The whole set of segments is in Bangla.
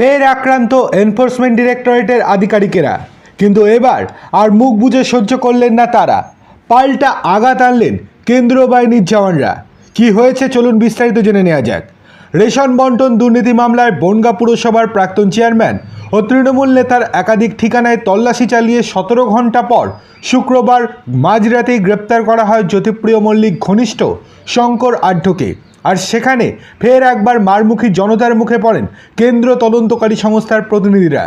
ফের আক্রান্ত এনফোর্সমেন্ট ডিরেক্টরেটের আধিকারিকেরা। কিন্তু এবার আর মুখ বুজে সহ্য করলেন না তারা। পাল্টা আঘাত আনলেন কেন্দ্রীয় বাহিনীর জওয়ানরা। কি হয়েছে চলুন বিস্তারিত জেনে নেওয়া যাক। রেশন বন্টন দুর্নীতি মামলায় বনগা পুরসভার প্রাক্তন চেয়ারম্যান ও তৃণমূল নেতার একাধিক ঠিকানায় তল্লাশি চালিয়ে সতেরো ঘণ্টা পর শুক্রবার মাঝরাতেই গ্রেপ্তার করা হয় জ্যোতিপ্রিয় মল্লিক ঘনিষ্ঠ শঙ্কর আঢ্যকে। আর সেখানে ফের একবার মারমুখী জনতার মুখে পড়েন কেন্দ্র তদন্তকারী সংস্থার প্রতিনিধিরা।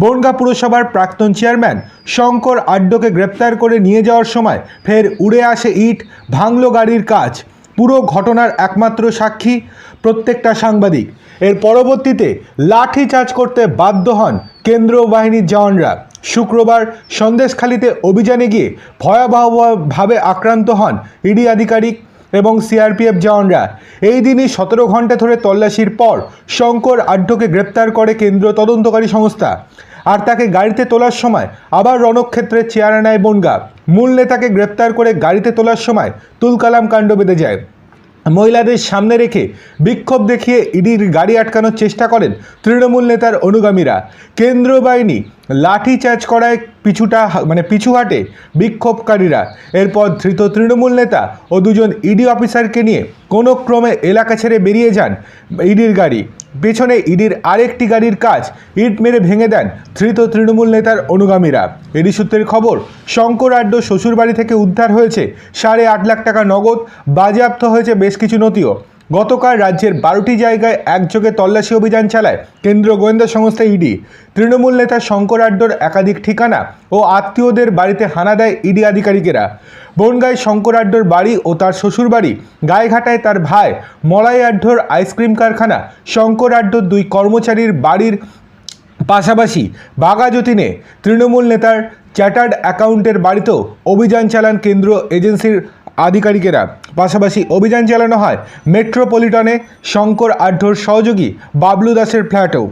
বনগা পুরসভার প্রাক্তন চেয়ারম্যান শঙ্কর আড্ডকে গ্রেপ্তার করে নিয়ে যাওয়ার সময় ফের উড়ে আসে ইট, ভাঙলো গাড়ির কাজ। পুরো ঘটনার একমাত্র সাক্ষী প্রত্যেকটা সাংবাদিক। এর পরবর্তীতে লাঠি চার্জ করতে বাধ্য হন কেন্দ্রীয় বাহিনীর জওয়ানরা। শুক্রবার সন্দেশখালিতে অভিযানে গিয়ে ভয়াবহভাবে আক্রান্ত হন ইডি আধিকারিক এবং সিআরপিএফ জওয়ানরা। এই দিনই সতেরো ঘণ্টা ধরে তল্লাশির পর শঙ্কর আড্ডকে গ্রেপ্তার করে কেন্দ্র তদন্তকারী সংস্থা। আর তাকে গাড়িতে তোলার সময় আবার রণক্ষেত্রে চেয়ার নেয় বনগা। মূল নেতাকে গ্রেপ্তার করে গাড়িতে তোলার সময় তুলকালাম কাণ্ড বেঁধে যায়। মহিলাদের সামনে রেখে বিক্ষোভ দেখিয়ে ইডির গাড়ি আটকানোর চেষ্টা করেন তৃণমূল নেতার অনুগামীরা। কেন্দ্রীয় বাহিনী লাঠি চার্জ করায় পিছুটা মানে পিছু হাটে বিক্ষোভকারীরা। এরপর ধৃত তৃণমূল নেতা ও দুজন ইডি অফিসারকে নিয়ে কোনো ক্রমে এলাকা ছেড়ে বেরিয়ে যান ইডির গাড়ি। পেছনে ইডির আরেকটি গাড়ির কাজ ইট মেরে ভেঙে দেন ধৃত তৃণমূল নেতার অনুগামীরা। এডি সূত্রের খবর, শঙ্কর আড্ড শ্বশুরবাড়ি থেকে উদ্ধার হয়েছে সাড়ে আট লাখ টাকা নগদ, বাজেয়াপ্ত হয়েছে বেশ কিছু নথিও। গতকাল রাজ্যের বারোটি জায়গায় একযোগে তল্লাশি অভিযান চালায় কেন্দ্রীয় গোয়েন্দা সংস্থা ইডি। তৃণমূল নেতা শঙ্কর আড্ডর একাধিক ঠিকানা ও আত্মীয়দের বাড়িতে হানা দেয় ইডি আধিকারিকেরা। বনগাঁয় শঙ্কর আড্ডর বাড়ি ও তার শ্বশুরবাড়ি গায়েঘাটায় তার ভাই মলাই আড্ডর আইসক্রিম কারখানা, শঙ্কর আড্ডর দুই কর্মচারীর বাড়ির পাশাপাশি বাগাযতীনে তৃণমূল নেতার চার্টার্ড অ্যাকাউন্টের বাড়িতেও অভিযান চালান কেন্দ্র এজেন্সির আধিকারিকেরা। পাশাপাশি অভিযান চালানো হয় মেট্রোপলিটনে শঙ্কর আঢ্যর সহযোগী বাবলু দাসের ফ্ল্যাটেও।